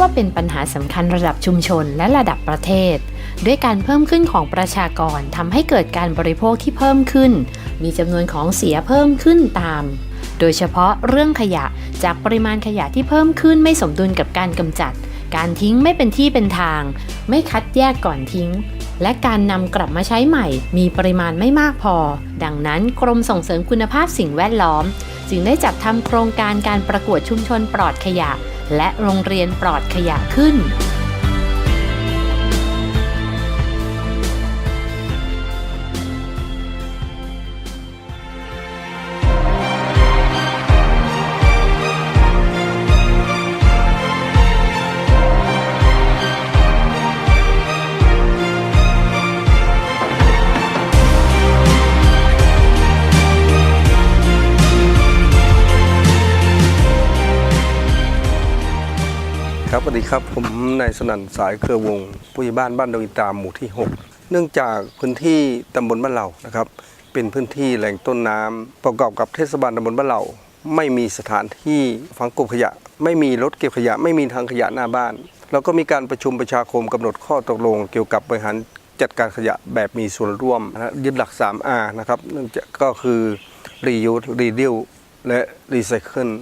ว่าเป็นปัญหาสำคัญระดับชุมชนและระดับประเทศ ด้วยการเพิ่มขึ้นของประชากรทำให้เกิดการบริโภคที่เพิ่มขึ้น มีจำนวนของเสียเพิ่มขึ้นตาม โดยเฉพาะเรื่องขยะจากปริมาณขยะที่เพิ่มขึ้นไม่สมดุลกับการกำจัด การทิ้งไม่เป็นที่เป็นทาง ไม่คัดแยกก่อนทิ้งและการนำกลับมาใช้ใหม่ มีปริมาณไม่มากพอ ดังนั้นกรมส่งเสริมคุณภาพสิ่งแวดล้อม จึงได้จัดทำโครงการการประกวดชุมชนปลอดขยะ และโรงเรียนปลอดขยะขึ้น สวัสดีครับ ผมนายสนั่นสายเครือวงผู้ใหญ่บ้านบ้านดงอินตามหมู่ที่ 6 เนื่องจากพื้นที่ตำบลบ้านเหล่านะครับ เป็นพื้นที่แหล่งต้นน้ำประกอบกับเทศบาลตำบลบ้านเหล่า ไม่มีสถานที่ฝังกบขยะ ไม่มีรถเก็บขยะ ไม่มีทางขยะหน้าบ้าน แล้วก็มีการประชุมประชาคมกำหนดข้อตกลง เกี่ยวกับบริหารจัดการขยะแบบมีส่วนร่วมนะฮะยึดหลัก 3R นะครับเนื่องจากก็คือ reuse reduce และ recycle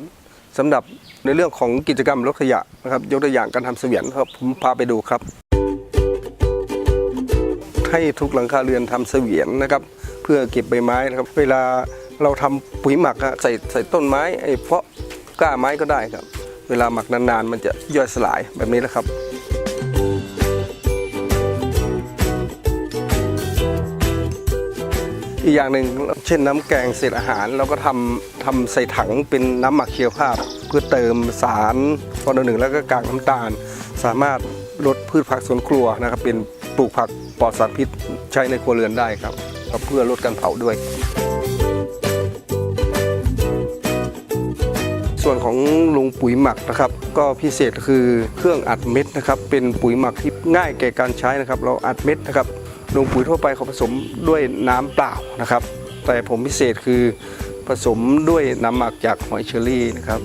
สำหรับในเรื่องของกิจกรรมลดขยะนะครับยกตัวอย่างการทำเสวียนครับผมพาไปดูครับ ให้ทุกหลังคาเรือนทำเสวียนนะครับ เพื่อเก็บใบไม้นะครับ เวลาเราทำปุ๋ยหมักอะใส่ใส่ต้นไม้ไอ้เพาะกล้าไม้ก็ได้ครับ เวลาหมักนานๆ มันจะย่อยสลายแบบนี้แหละครับ อีกอย่างหนึ่งเช่นน้ำแกงเศษอาหารเราก็ทำทำใส่ถังเป็นน้ำหมักเคียวภาพ เพื่อเติมสารฟอนหนึ่งแล้วก็กากน้ำตาล สามารถลดพืชผักสวนครัวนะครับ เป็นปลูกผักปลอดสารพิษใช้ในครัวเรือนได้ครับเพื่อลดการเผาด้วย ส่วนของลุงปุ๋ยหมักนะครับ ก็พิเศษคือเครื่องอัดเม็ดนะครับ เป็นปุ๋ยหมักที่ง่ายแก่การใช้นะครับ เราอัดเม็ดนะครับ ลงปุ๋ยทั่วไปเขาผสมด้วยน้ำเปล่านะครับ แต่ผมพิเศษคือผสมด้วยน้ำหมักจากหอยเชอรี่นะครับ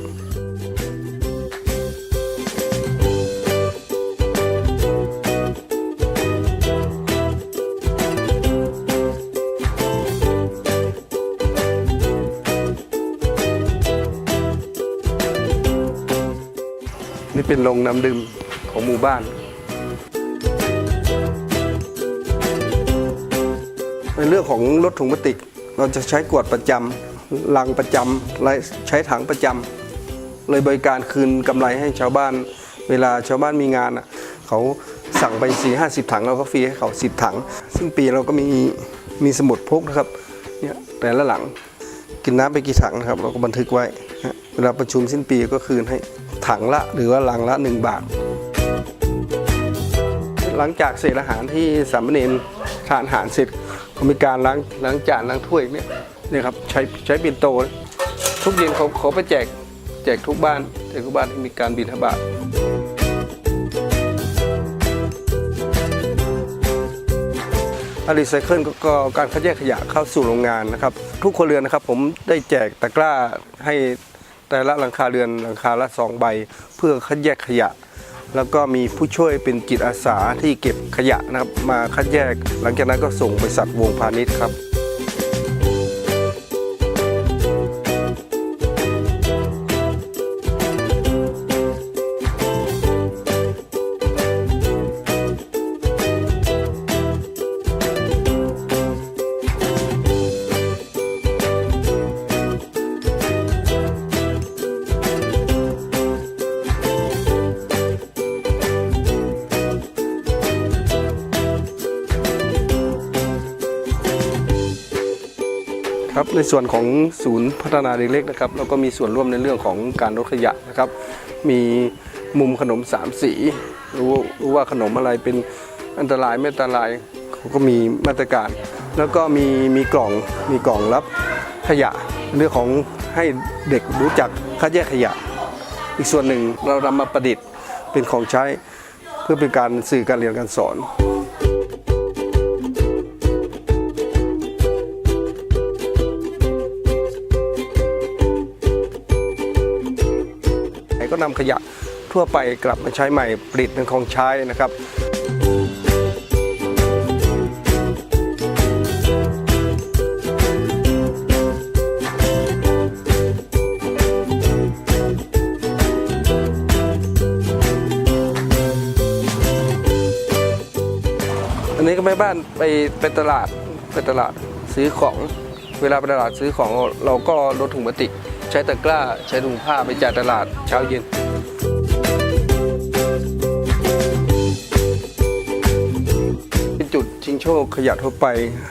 นี่เป็นโรงน้ำดื่มของหมู่บ้าน ในเรื่องของรถถุงพลาสติก เราจะใช้กวดประจำลังประจำและใช้ถังประจำเลยบริการคืนกำไรให้ชาวบ้าน เวลาชาวบ้านมีงานอะเขาสั่งไป4 5 0 ถังเราก็ฟรีให้เขา10 ถัง ซึ่งปีเราก็มีมีสมุดพกนะครับเนี่ยแต่ละหลังกินน้ำไปกี่ถังนะครับ เราก็บันทึกไว้ เวลาประชุมสิ้นปีก็คืนให้ถังละหรือว่าลังละ 1 บาท หลังจากเศษอาหารที่สามเณรทานอาหารเสร็จ ก็มีการล้างล้างจานล้างถ้วยเนี่ยนี่ครับใช้ใช้ปิ่นโต ทุกเย็นเขาเขาไปแจกแจกทุกบ้านแจกทุกบ้านที่มีการบินทบาทรีไซเคิลก็การคัดแยกขยะเข้าสู่โรงงานนะครับ ทุกคนเรือนนะครับ ผมได้แจกตะกร้าให้แต่ละหลังคาเรือนหลังคาละสองใบ เพื่อคัดแยกขยะ แล้วก็มีผู้ช่วยเป็นจิตอาสาที่เก็บขยะนะครับ มาคัดแยก หลังจากนั้นก็ส่งไปสัตว์วงพาณิชย์ครับ ครับในส่วนของศูนย์พัฒนาเด็กเล็กนะครับเราก็มีส่วนร่วมในเรื่องของการลดขยะนะครับ มีมุมขนมสามสีรู้รู้ว่าขนมอะไรเป็นอันตรายไม่อันตรายเขาก็มีมาตรการ แล้วก็มีมีกล่องมีกล่องรับขยะเรื่องของให้เด็กรู้จักคัดแยกขยะ อีกส่วนหนึ่งเรานำมาประดิษฐ์เป็นของใช้เพื่อเป็นการสื่อการเรียนการสอน นำขยะทั่วไปกลับมาใช้ใหม่ผลิตเป็นของใช้นะครับอันนี้ก็ไปบ้านไปไปตลาดไปตลาดซื้อของ เวลาไปตลาดซื้อของเราก็ลดถุงพลาสติก ใช้ตะกร้า ใช้ถุงผ้าไปจ่ายตลาดเช้าเย็น เป็นจุดชิงโชคขยะทั่วไป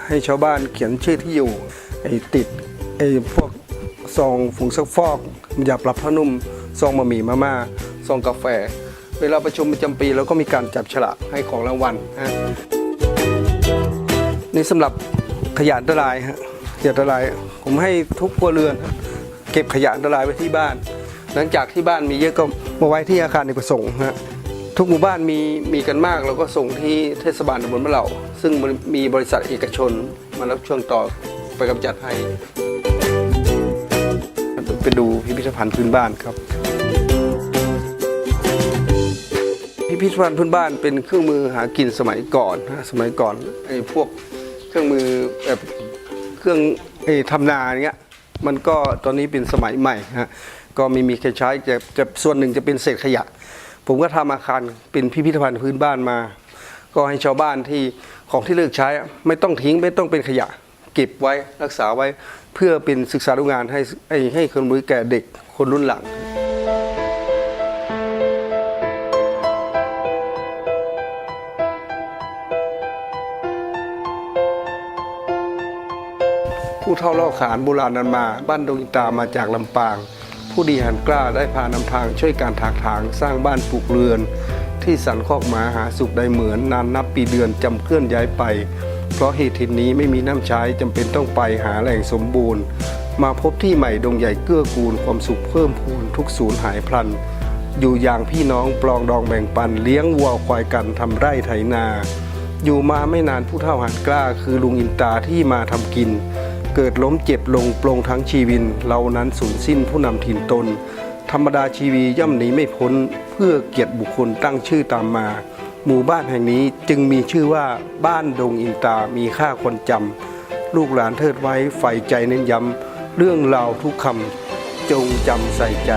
ให้ชาวบ้านเขียนชื่อที่อยู่ไอ้ติดไอ้พวกซองผงซักฟอกยาปรับผ้านุ่มซองบะหมี่มาม่าซองกาแฟ เวลาประชุมประจำปีเราก็มีการจับฉลากให้ของรางวัลฮะนี่สำหรับขยะอันตรายฮะขยะอันตราย ผมให้ทุกครัวเรือน เก็บขยะอันตรายไว้ที่บ้าน หลังจากที่บ้านมีเยอะก็มาไว้ที่อาคารเอกประสงค์ฮะทุกหมู่บ้านมีมีกันมากเราก็ส่งที่เทศบาลตำบลมะเหล่า ซึ่งมีบริษัทเอกชนมารับช่วงต่อไปกำจัดให้ไปดูพิพิธภัณฑ์พื้นบ้านครับ พิพิธภัณฑ์พื้นบ้านเป็นเครื่องมือหากินสมัยก่อนนะสมัยก่อนไอ้พวกเครื่องมือแบบเครื่องไอ้ทำนาอย่างเงี้ย มันก็ตอนนี้เป็นสมัยใหม่ฮะก็ไม่มีใครใช้จะจะส่วนหนึ่งจะเป็นเศษขยะ ผมก็ทำอาคารเป็นพิพิธภัณฑ์พื้นบ้านมา ก็ให้ชาวบ้านที่ของที่เลิกใช้ ไม่ต้องทิ้งไม่ต้องเป็นขยะ เก็บไว้รักษาไว้เพื่อเป็นศึกษาดูงานให้ให้ให้คนมือแก่เด็กคนรุ่นหลัง ผู้เท่าเล่าขานโบราณนันมา บ้านดงอินตามาจากลำปาง ผู้ดีหันกล้าได้พานำทางช่วยการถากถางสร้างบ้านปลูกเรือน ที่สันคอกหมาหาสุขได้เหมือนนานนับปีเดือนจำเคลื่อนย้ายไป เพราะเหตุถิ่นนี้ไม่มีน้ำใช้จำเป็นต้องไปหาแหล่งสมบูรณ์ มาพบที่ใหม่ดงใหญ่เกื้อกูลความสุขเพิ่มพูนทุกสูญหายพลัน อยู่อย่างพี่น้องปลองดองแบ่งปันเลี้ยงวัวควายกันทำไร่ไถนาอยู่มาไม่นานผู้เฒ่าหันกล้า คือลุงอินตาที่มาทำกิน เกิดล้มเจ็บลงปลงทั้งชีวินเรานั้นสูญสิ้นผู้นำถิ่นตน ธรรมดาชีวีย่ำหนีไม่พ้นเพื่อเกียรติบุคคลตั้งชื่อตามมา หมู่บ้านแห่งนี้จึงมีชื่อว่าบ้านดงอินตามีค่าคนจำลูกหลานเทิดไว้ใฝ่ใจเน้นย้ำเรื่องราวทุกคำจงจำใส่ใจ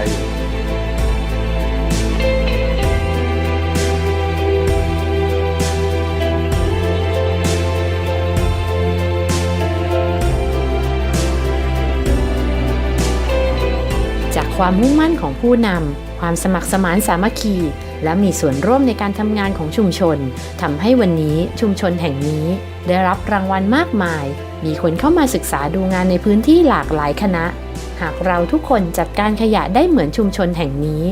ความมุ่งมั่นของผู้นำ ความสมัครสมานสามัคคี และมีส่วนร่วมในการทำงานของชุมชนทำให้วันนี้ชุมชนแห่งนี้ ได้รับรางวัลมากมาย มีคนเข้ามาศึกษาดูงานในพื้นที่หลากหลายคณะ หากเราทุกคนจัดการขยะได้เหมือนชุมชนแห่งนี้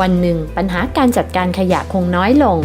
วันหนึ่งปัญหาการจัดการขยะคงน้อยลง